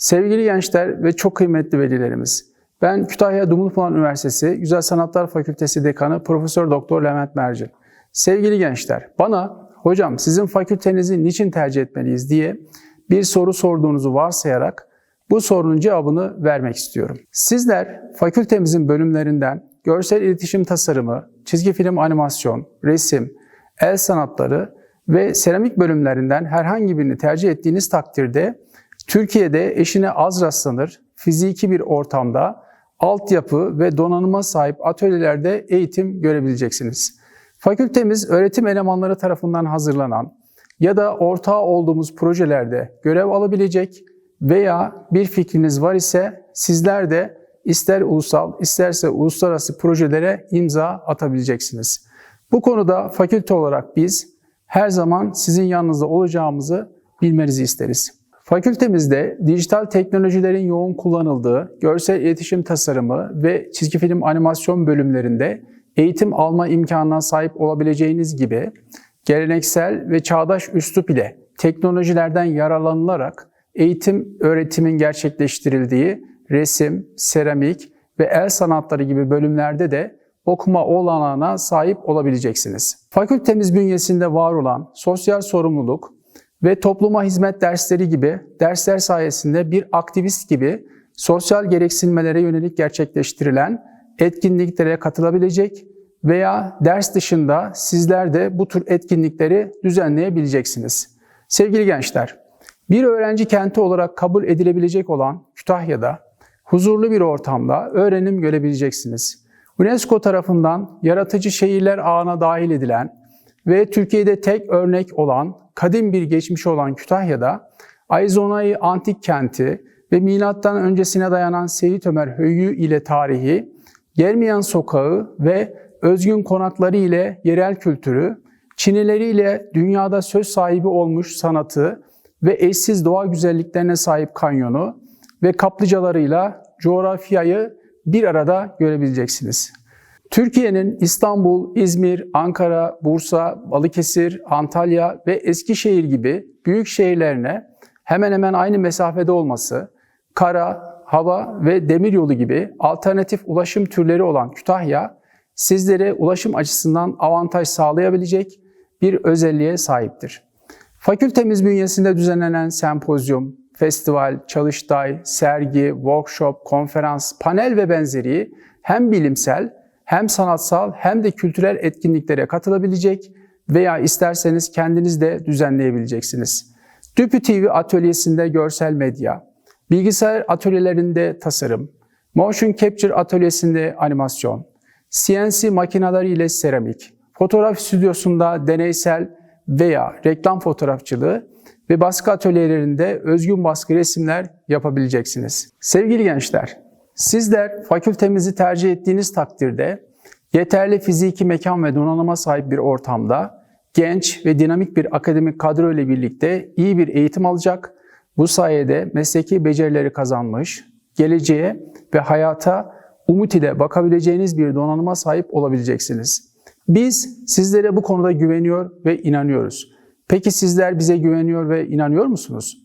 Sevgili gençler ve çok kıymetli velilerimiz, ben Kütahya Dumlupınar Üniversitesi Güzel Sanatlar Fakültesi Dekanı Profesör Doktor Levent Mercan. Sevgili gençler, bana hocam sizin fakültenizi niçin tercih etmeliyiz diye bir soru sorduğunuzu varsayarak bu sorunun cevabını vermek istiyorum. Sizler fakültemizin bölümlerinden görsel iletişim tasarımı, çizgi film animasyon, resim, el sanatları ve seramik bölümlerinden herhangi birini tercih ettiğiniz takdirde Türkiye'de eşine az rastlanır, fiziki bir ortamda altyapı ve donanıma sahip atölyelerde eğitim görebileceksiniz. Fakültemiz öğretim elemanları tarafından hazırlanan ya da ortağı olduğumuz projelerde görev alabilecek veya bir fikriniz var ise sizler de ister ulusal isterse uluslararası projelere imza atabileceksiniz. Bu konuda fakülte olarak biz her zaman sizin yanınızda olacağımızı bilmenizi isteriz. Fakültemizde dijital teknolojilerin yoğun kullanıldığı görsel iletişim tasarımı ve çizgi film animasyon bölümlerinde eğitim alma imkanına sahip olabileceğiniz gibi geleneksel ve çağdaş üslup ile teknolojilerden yararlanılarak eğitim öğretimin gerçekleştirildiği resim, seramik ve el sanatları gibi bölümlerde de okuma olanağına sahip olabileceksiniz. Fakültemiz bünyesinde var olan sosyal sorumluluk ve topluma hizmet dersleri gibi dersler sayesinde bir aktivist gibi sosyal gereksinmelere yönelik gerçekleştirilen etkinliklere katılabilecek veya ders dışında sizler de bu tür etkinlikleri düzenleyebileceksiniz. Sevgili gençler, bir öğrenci kenti olarak kabul edilebilecek olan Kütahya'da huzurlu bir ortamda öğrenim görebileceksiniz. UNESCO tarafından yaratıcı şehirler ağına dahil edilen ve Türkiye'de tek örnek olan kadim bir geçmişi olan Kütahya'da Ayzonay Antik Kenti ve milattan öncesine dayanan Seyit Ömer Höyü ile tarihi, Germiyan Sokağı ve özgün konakları ile yerel kültürü, Çinileriyle dünyada söz sahibi olmuş sanatı ve eşsiz doğa güzelliklerine sahip kanyonu ve kaplıcalarıyla coğrafyayı bir arada görebileceksiniz. Türkiye'nin İstanbul, İzmir, Ankara, Bursa, Balıkesir, Antalya ve Eskişehir gibi büyük şehirlerine hemen hemen aynı mesafede olması, kara, hava ve demiryolu gibi alternatif ulaşım türleri olan Kütahya, sizlere ulaşım açısından avantaj sağlayabilecek bir özelliğe sahiptir. Fakültemiz bünyesinde düzenlenen sempozyum, festival, çalıştay, sergi, workshop, konferans, panel ve benzeri hem bilimsel hem sanatsal hem de kültürel etkinliklere katılabilecek veya isterseniz kendiniz de düzenleyebileceksiniz. Düpü TV atölyesinde görsel medya, bilgisayar atölyelerinde tasarım, motion capture atölyesinde animasyon, CNC makineleri ile seramik, fotoğraf stüdyosunda deneysel veya reklam fotoğrafçılığı ve baskı atölyelerinde özgün baskı resimler yapabileceksiniz. Sevgili gençler, sizler fakültemizi tercih ettiğiniz takdirde yeterli fiziki mekan ve donanıma sahip bir ortamda genç ve dinamik bir akademik kadro ile birlikte iyi bir eğitim alacak, bu sayede mesleki becerileri kazanmış, geleceğe ve hayata umut ile bakabileceğiniz bir donanıma sahip olabileceksiniz. Biz sizlere bu konuda güveniyor ve inanıyoruz. Peki sizler bize güveniyor ve inanıyor musunuz?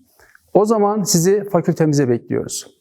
O zaman sizi fakültemize bekliyoruz.